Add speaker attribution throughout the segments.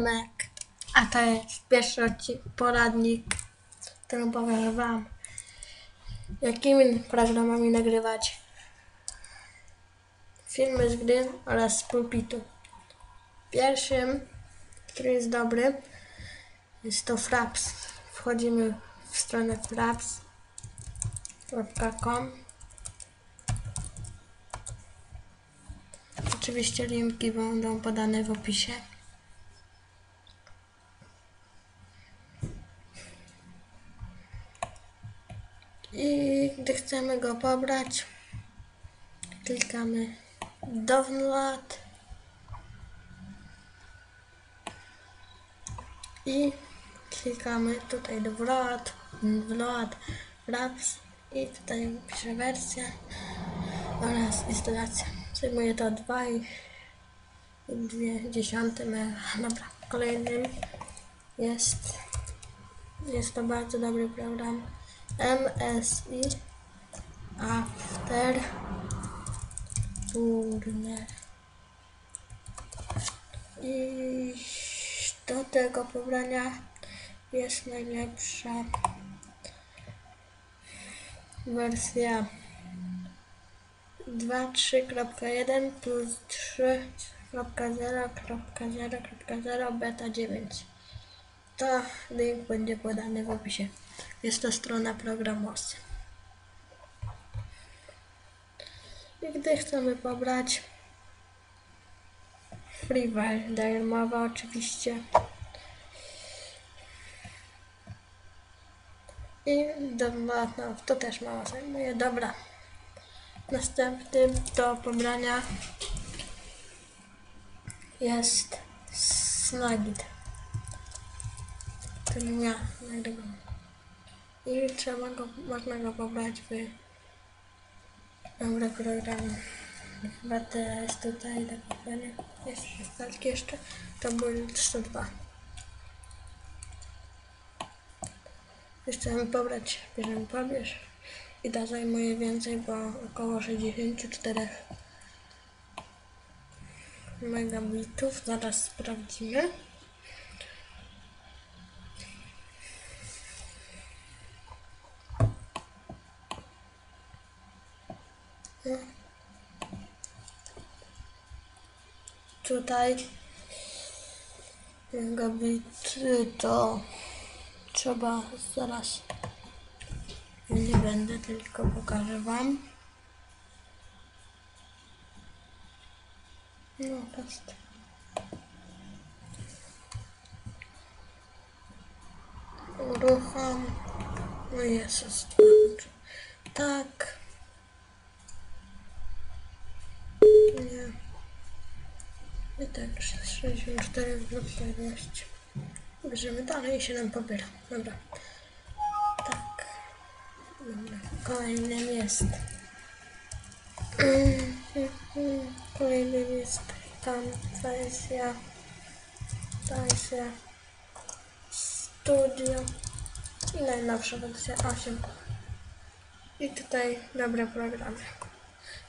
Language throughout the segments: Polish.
Speaker 1: Mek. A to jest pierwszy odcinek, poradnik, którym powiem Wam, jakimi programami nagrywać filmy z gry oraz z pulpitu. Pierwszym, który jest dobry, jest to Fraps. Wchodzimy w stronę fraps.com Oczywiście linki będą podane w opisie. I gdy chcemy go pobrać, klikamy download i klikamy tutaj download, download, wraps i tutaj pisze wersja oraz instalacja. Zajmuje to 2 i 2 dziesiąte mega. Dobra, kolejnym jest jest to bardzo dobry program MSI After Burner. I do tego pobrania jest najlepsza wersja 2.3.1 plus 3.0.0.0 beta 9. To link będzie podany w opisie. Jest to strona programowcy. I gdy chcemy pobrać freeware darmowa oczywiście i download, no to też mało zajmuje, dobra. Następnym do pobrania jest Snagit, którym ja nagrywam. I trzeba go, można go pobrać w dobre programy. Chyba teraz tutaj do pobrania jest tak jeszcze, to był 102. Chcemy pobrać, bierzemy pobierz i to zajmuje więcej, bo około 64 megabitów. Zaraz sprawdzimy. Tutaj megabity to trzeba zaraz nie będę, tylko pokażę Wam. No, jest. Urucham. No jest. Tak. Nie. I tak, 64 lub 14. Bierzemy dalej i się nam pobiera. Dobra. Tak. Dobra. Kolejnym jest. Kolejnym jest tam wersja. Wersja. Studio. I najnowsza wersja 8. I tutaj dobre programy.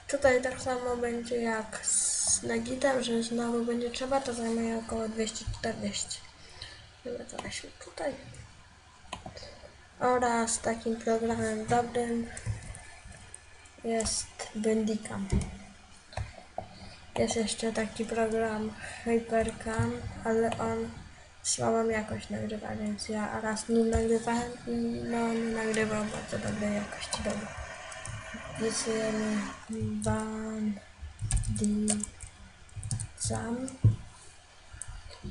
Speaker 1: Tutaj tak samo będzie jak z Nagitem, że znowu będzie trzeba, to zajmuje około 240. Dobra, to weźmy tutaj. Oraz takim programem dobrym jest Bandicam. Jest jeszcze taki program Hypercam, ale on słabą jakość nagrywa, więc ja raz nim nagrywałem i no nie nagrywał bardzo dobrej jakości. Dobra. Wpisujemy Bandicam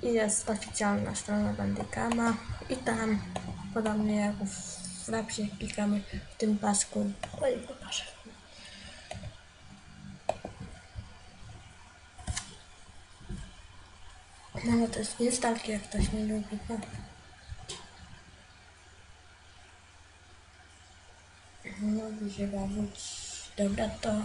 Speaker 1: i jest oficjalna strona Bandicama i tam podobnie jak w Rapsie klikamy w tym pasku. No i pokażę. Bo to jest instalki, jak ktoś nie lubi. No. No, będzie bawić. Dobra, to...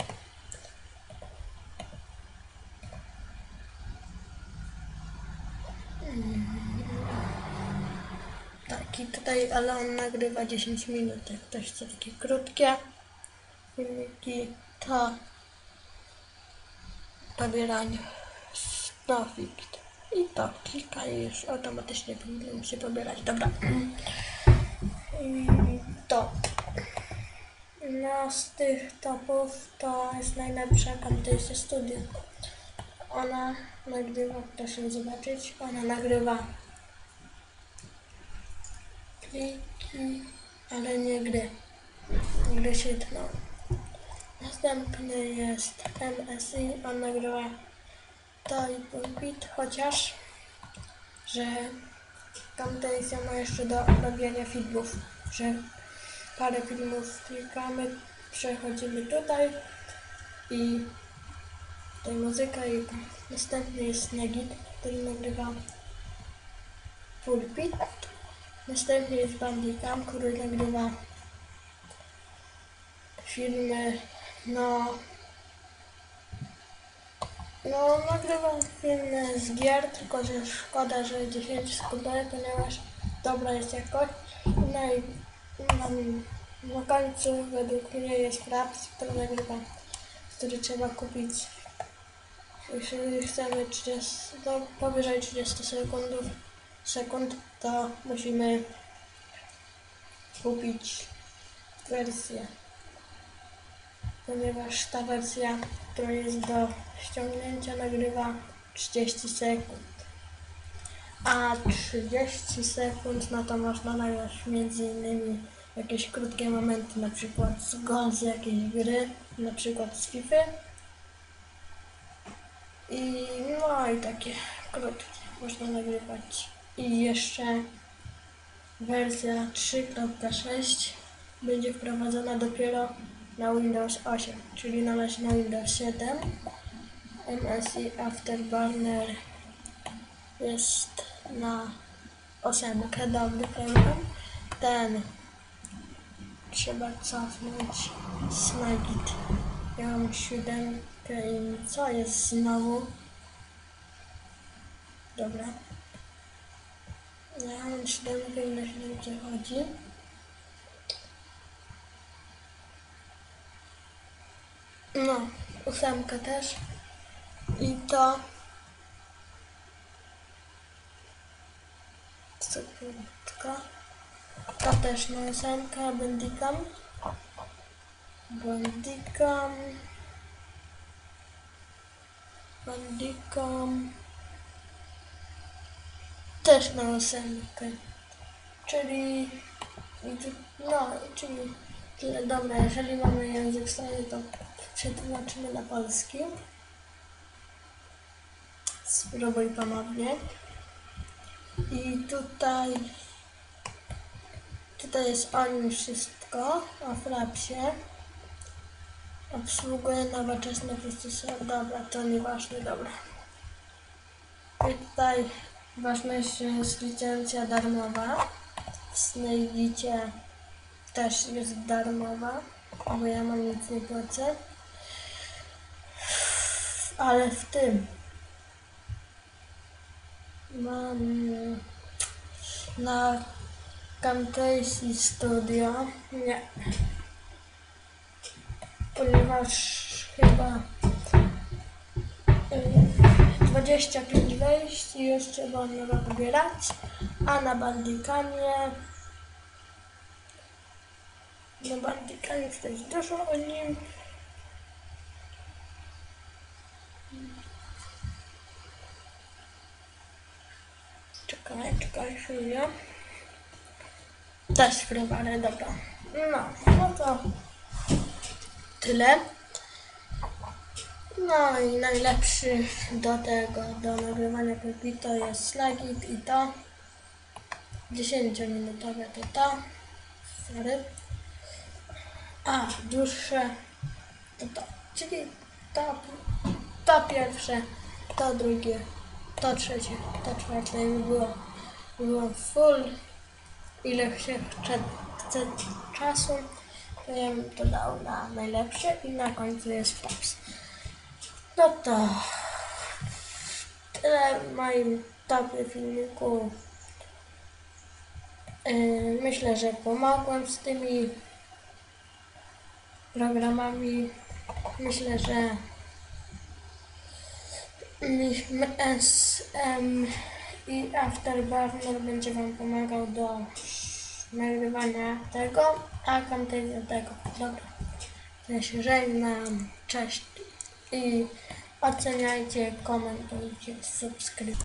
Speaker 1: Taki tutaj, ale on nagrywa 10 minut, jak ktoś chce takie krótkie filmiki, to pobieranie Snowfit. I to klika i już automatycznie powinno się pobierać. Dobra. I to. No z tych topów to jest najlepsza Camtasia Studio. Ona nagrywa, proszę zobaczyć, ona nagrywa pliki, ale nie gry. Gry się tną. Następny jest MSI, on nagrywa to i pulpit, chociaż, że Camtasia ma jeszcze do robienia filmów, że parę filmów klikamy, przechodzimy tutaj i tutaj muzyka i następny jest Negit, który nagrywa pulpit. Następny jest Bandicam, który nagrywa filmy, no, no nagrywam filmy z gier, tylko że szkoda, że 10 sekund, ponieważ dobra jest jakość. No i mam na końcu według mnie jest Fraps, który nagrywa, który trzeba kupić. Jeśli chcemy 30, no, powyżej 30 sekundów, sekund, to musimy kupić wersję. Ponieważ ta wersja, która jest do ściągnięcia, nagrywa 30 sekund. A 30 sekund, no to można nagrać między innymi jakieś krótkie momenty, na przykład z gol z jakiejś gry, na przykład z FIFA. I no i takie krótkie można nagrywać. I jeszcze wersja 3.6 będzie wprowadzona dopiero na Windows 8, czyli na razie na Windows 7. MSI Afterburner jest na 8 dobry program. Ten trzeba cofnąć Snagit. Ja mam siódemkę i co jest znowu? Dobra. Ja mam siódemkę i na siódemkę chodzi. No, ósemkę też. I to... Sekundka. To też na ósemkę, Bandicam. Bandicam. Bandicam. Też na ósemkę. Czyli... No, czyli tyle. Dobra, jeżeli mamy język strony, to przetłumaczymy na polski. Spróbuj ponownie. I tutaj tutaj jest o nim wszystko, o Frapsie. Obsługuje nowoczesne procesory. Dobra, to nieważne, dobra. I tutaj ważne jest, licencja darmowa. Snake'icie też jest darmowa, bo ja mam nic nie płacę. Ale w tym mam na Camtasia Studio nie. Ponieważ chyba 25 wejść i już trzeba nowe pobierać, a na Bandicamie na Bandicamie też dużo o nim Czekaj, czekaj chwilę. Też frywale, dobra. No, no to tyle. No i najlepszy do tego, do nagrywania klipi to jest Slagit i to 10-minutowe to to. Sorry. A, dłuższe to to. Czyli to, to pierwsze, to drugie, to trzecie, to czwarte i było, było full. Ile się chce, chce czasu, to ja bym to dał na najlepsze i na końcu jest flaps. No to tyle w moim topie filmiku. Yy, myślę, że pomogłem z tymi programami. Myślę, że SM i Afterburner będzie Wam pomagał do nagrywania tego, a Camtasia tego. Dobra, ja się żegnam, cześć i оценяйте, комментируйте, субскрип.